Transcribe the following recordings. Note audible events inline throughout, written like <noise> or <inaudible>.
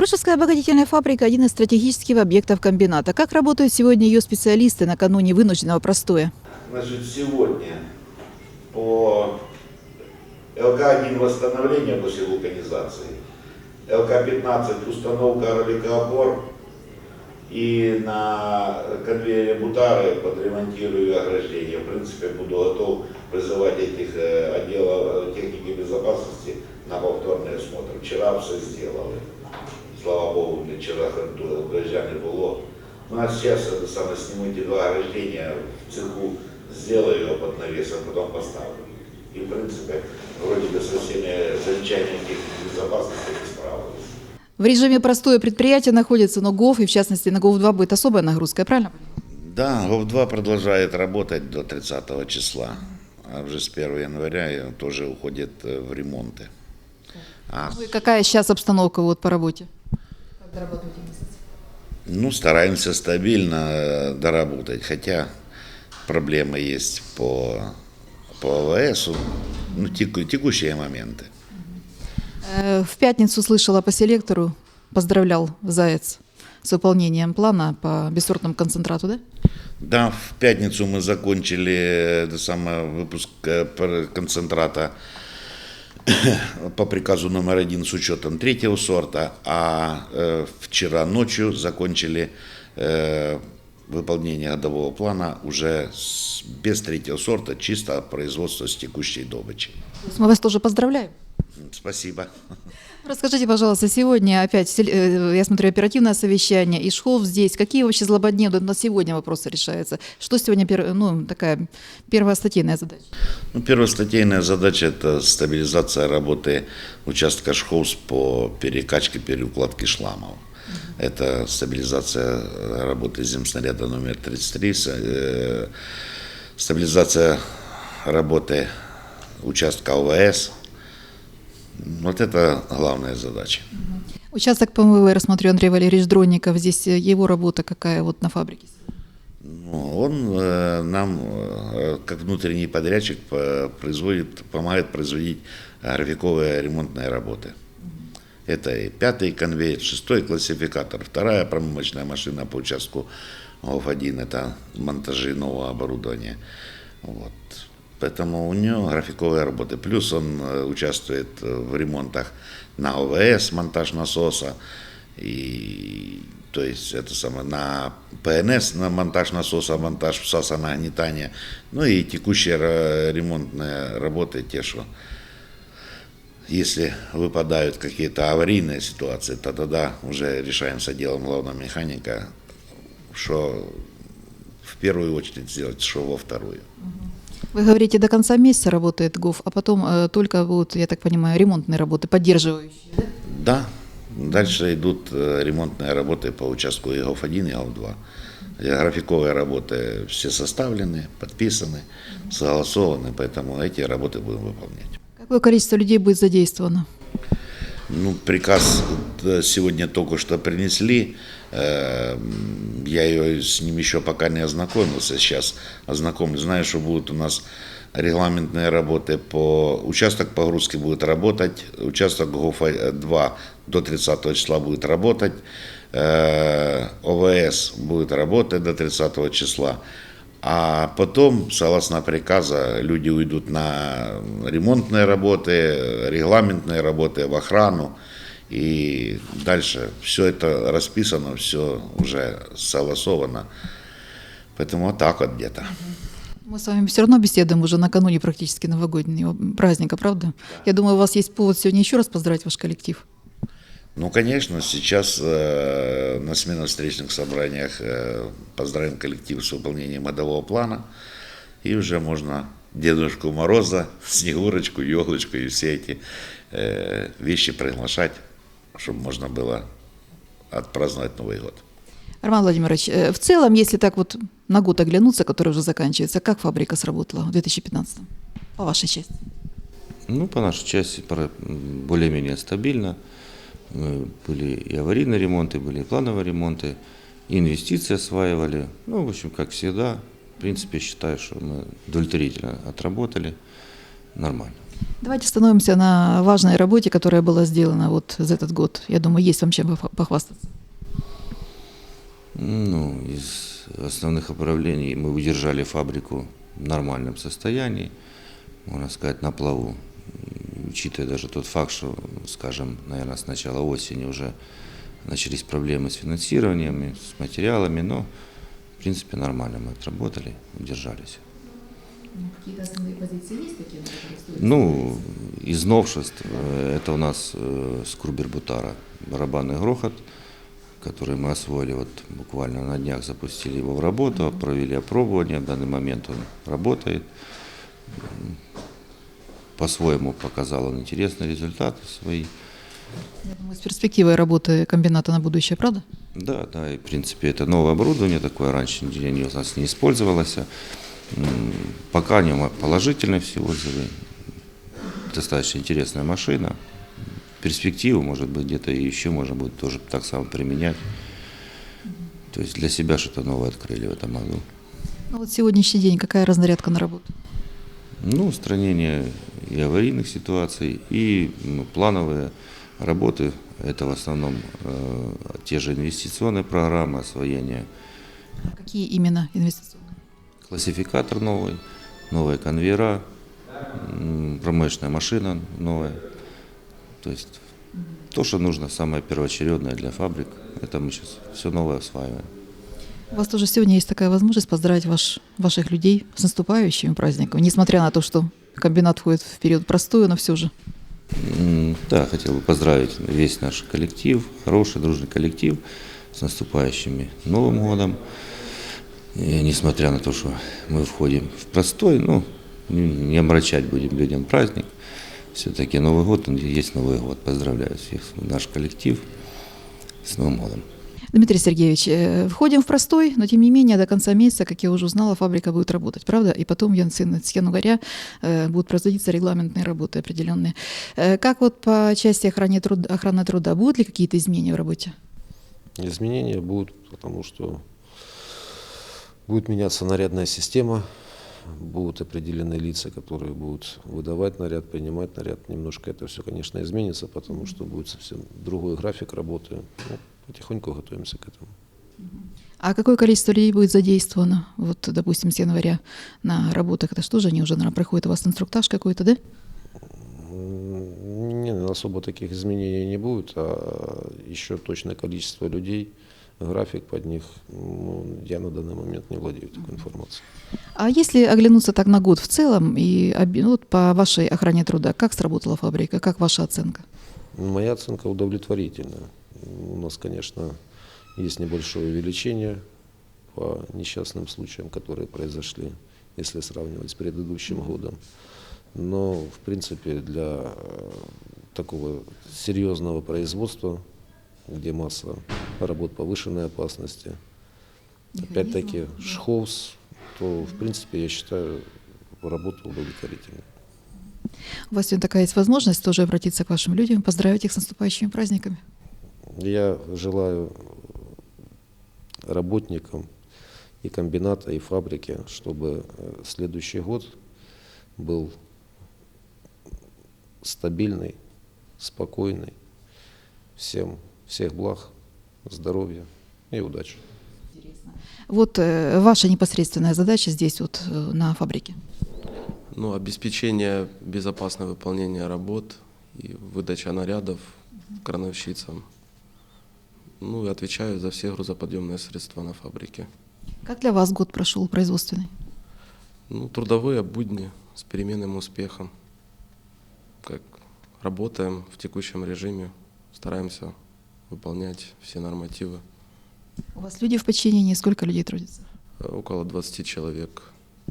Грушевская обогатительная фабрика – один из стратегических объектов комбината. Как работают сегодня ее специалисты накануне вынужденного простоя? Значит, сегодня по ЛК-1 восстановление после вулканизации, ЛК-15 установка роликоопор и на конвейере Бутары подремонтирую ограждение. В принципе, буду готов вызывать этих э, отделов техники безопасности на повторный осмотр. Вчера все сделали. Слава Богу, для вчера ограждя не было. Ну а сейчас это самое, сниму эти два ограждения в цеху, сделаю его под навесом, потом поставлю. И в принципе, вроде бы со всеми замечаниями безопасности не справились. В режиме простоя предприятие находится, но ГОВ, и в частности на ГОВ-2 будет особая нагрузка, правильно? Да, ГОВ-2 продолжает работать до 30 числа. А уже с 1 января и тоже уходит э, в ремонты. А, Ну и какая сейчас обстановка вот по работе? Как дорабатываете месяц? ну, стараемся стабильно э, доработать, хотя проблемы есть по, по АВСу, ну, теку- текущие моменты. Э, В пятницу слышала по селектору, поздравлял Заяц с выполнением плана по бессортному концентрату, да? Да, в пятницу мы закончили э, это самое, выпуск концентрата <coughs> по приказу номер один с учетом третьего сорта, а э, вчера ночью закончили э, выполнение годового плана уже с- без третьего сорта, чисто производство с текущей есть Мы вас тоже поздравляем. Спасибо. Расскажите, пожалуйста, сегодня опять, э, я смотрю, оперативное совещание, и Шхов здесь. Какие вообще злободневные на сегодня вопросы решаются? Что сегодня, ну, такая первостатейная задача? Ну, первостатейная задача – это стабилизация работы участка ШХОВС по перекачке, переукладке шламов. Это стабилизация э, работы земснаряда номер 33, с- э, стабилизация работы участка ОВС. Вот это главная задача. Участок ПМВ, я смотрю, Андрей Валерьевич Дронников, здесь э, его работа какая вот на фабрике? Ну, он э, нам, э, как внутренний подрядчик, по- производит, помогает производить графиковые ремонтные работы. Это и пятый конвейер, шестой классификатор, вторая промывочная машина по участку ГОФ-1, это монтажи нового оборудования. Вот. Поэтому у него графиковые работы. Плюс он э, участвует э, в ремонтах на ОВС, монтаж насоса, и то есть это самое на ПНС, на монтаж насоса, монтаж всаса нагнетания, ну и текущие ра- ремонтные работы, те, что если выпадают какие-то аварийные ситуации, то тогда уже решаем с отделом главного механика, что в первую очередь сделать, что во вторую. Вы говорите, до конца месяца работает ГОВ, а потом э, только, вот, я так понимаю, ремонтные работы, поддерживающие, да? Да, дальше идут э, ремонтные работы по участку ИГОФ-1 и ИГОФ-2. Э, Графиковые работы все составлены, подписаны, согласованы, поэтому эти работы будем выполнять. Какое количество людей будет задействовано? Ну, приказ э, сегодня только что принесли. Э, Я ее с ним еще пока не ознакомился. Сейчас ознакомлюсь. Знаю, что будут у нас регламентные работы по участок погрузки будет работать, участок ГОФа 2 до 30 числа будет работать, э, ОВС будет работать до 30 числа. А потом, согласно приказа, люди уйдут на ремонтные работы, регламентные работы, в охрану. И дальше все это расписано, все уже согласовано. Поэтому вот так вот где-то. Мы с вами все равно беседуем уже накануне практически новогоднего праздника, правда? Я думаю, у вас есть повод сегодня еще раз поздравить ваш коллектив. Ну, конечно, сейчас э, на смену встречных собраниях э, поздравим коллектив с выполнением годового плана. И уже можно Дедушку Мороза, Снегурочку, елочку и все эти э, вещи приглашать, чтобы можно было отпраздновать Новый год. Роман Владимирович, э, в целом, если так вот на год оглянуться, который уже заканчивается, как фабрика сработала в 2015 по вашей части? Ну, по нашей части более-менее стабильно. Э, Были и аварийные ремонты, были и плановые ремонты, и инвестиции осваивали. Ну, в общем, как всегда, в принципе, считаю, что мы удовлетворительно отработали. Нормально. Давайте остановимся на важной работе, которая была сделана вот за этот год. Я думаю, есть вам чем похва- похвастаться. Ну, из основных направлений мы удержали фабрику в нормальном состоянии, можно сказать, на плаву. Учитывая даже тот факт, что, скажем, наверное, с начала осени уже начались проблемы с финансированием, с материалами, но, в принципе, нормально мы отработали, удержались. Какие-то основные позиции есть такие, Ну, из новшеств э, это у нас э, скрубер Бутара, барабанный грохот, который мы освоили вот буквально на днях, запустили его в работу, провели опробование, в данный момент он работает. По-своему показал он интересные результаты свои. Я думаю, с перспективой работы комбината на будущее, правда? Да, да, и в принципе это новое оборудование такое, раньше нигде у нас не использовалось. Пока о нем положительные все отзывы. Достаточно интересная машина. Перспективу, может быть, где-то еще можно будет тоже так само применять. То есть для себя что-то новое открыли в этом году. Ну вот сегодняшний день какая разнарядка на работу? Ну, устранение и аварийных ситуаций, и плановые работы. Это в основном э, те же инвестиционные программы освоения А Какие именно инвестиционные? классификатор новый, новые конвейера, промышленная машина новая. То есть то, что нужно, самое первоочередное для фабрик, это мы сейчас все новое осваиваем. У вас тоже сегодня есть такая возможность поздравить ваш, ваших людей с наступающими праздниками, несмотря на то, что комбинат входит в период простой, но все же. Да, хотел бы поздравить весь наш коллектив, хороший, дружный коллектив с наступающими Новым годом. И несмотря на то, что мы входим в простой, ну, не омрачать будем людям праздник. Все-таки Новый год, он есть Новый год. Поздравляю всех, наш коллектив с Новым годом. Дмитрий Сергеевич, э, входим в простой, но тем не менее до конца месяца, как я уже узнала, фабрика будет работать, правда? И потом в ян- с января э, будут производиться регламентные работы определенные. Э, Как вот по части охраны труда, охраны труда, будут ли какие-то изменения в работе? Изменения будут, потому что будет меняться нарядная система, будут определены лица, которые будут выдавать наряд, принимать наряд. Немножко это все, конечно, изменится, потому что будет совсем другой график работы. Ну, потихоньку готовимся к этому. А какое количество людей будет задействовано, вот, допустим, с января на работах? Это что же они уже, наверное, проходят у вас инструктаж какой-то, да? Не, особо таких изменений не будет, а еще точное количество людей, график под них, ну, я на данный момент не владею такой информацией. А если оглянуться так на год в целом, и ну, вот по вашей охране труда, как сработала фабрика, как ваша оценка? Моя оценка удовлетворительная. У нас, конечно, есть небольшое увеличение по несчастным случаям, которые произошли, если сравнивать с предыдущим годом. Но, в принципе, для э, такого серьезного производства, где масса работ повышенной опасности, опять-таки шховс, то, в принципе, я считаю, работа удовлетворительная. У вас сегодня такая есть возможность тоже обратиться к вашим людям, поздравить их с наступающими праздниками. Я желаю работникам и комбината, и фабрики, чтобы э, следующий год был стабильный, спокойный. Всем всех благ, здоровья и удачи. Вот э, ваша непосредственная задача здесь вот э, на фабрике. Ну, обеспечение безопасного выполнения работ и выдача нарядов крановщицам. Ну, и отвечаю за все грузоподъемные средства на фабрике. Как для вас год прошел производственный? Ну, трудовые будни с переменным успехом. Как работаем в текущем режиме, стараемся выполнять все нормативы. У вас люди в подчинении, сколько людей трудится? Э, Около 20 человек.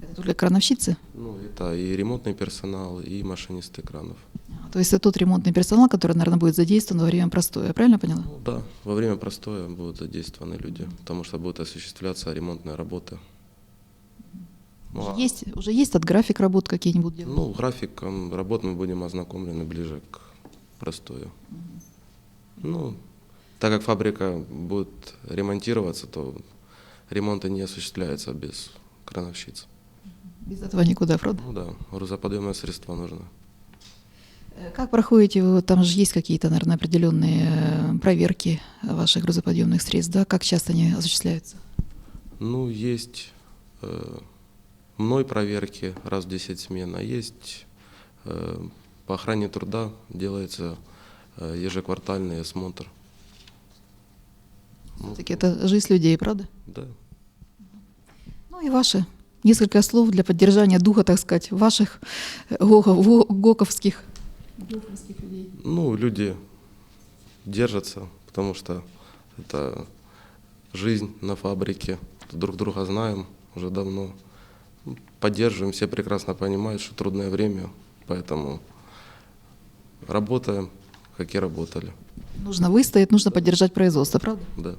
Это только крановщицы? Ну, это и ремонтный персонал, и машинисты кранов. То есть это тот ремонтный персонал, который, наверное, будет задействован во время простоя, я правильно поняла? Ну, да, во время простоя будут задействованы люди, потому что будут осуществляться ремонтные работы. Ну, Уже а- есть, уже есть этот график работ какие-нибудь делать? Ну, графиком работ мы будем ознакомлены ближе к простою. Ну, так как фабрика будет ремонтироваться, то ремонты не осуществляются без крановщиц. Без этого никуда, правда? Ну да, грузоподъемное средство нужно. Э, Как проходите вы? Там же есть какие-то, наверное, определенные э, проверки ваших грузоподъемных средств, да? Как часто они осуществляются? Ну, есть э, мной проверки раз в 10 смен, а есть э, по охране труда делается э, ежеквартальный осмотр. Ну, Все-таки это жизнь людей, правда? Да. Ну и ваши несколько слов для поддержания духа, так сказать, ваших э, гоков- во- гоковских. Людей. Ну, люди держатся, потому что это жизнь на фабрике. Друг друга знаем уже давно. Ну, Поддерживаем, все прекрасно понимают, что трудное время, поэтому работаем, как и работали. Нужно выстоять, нужно поддержать производство, правда? Да.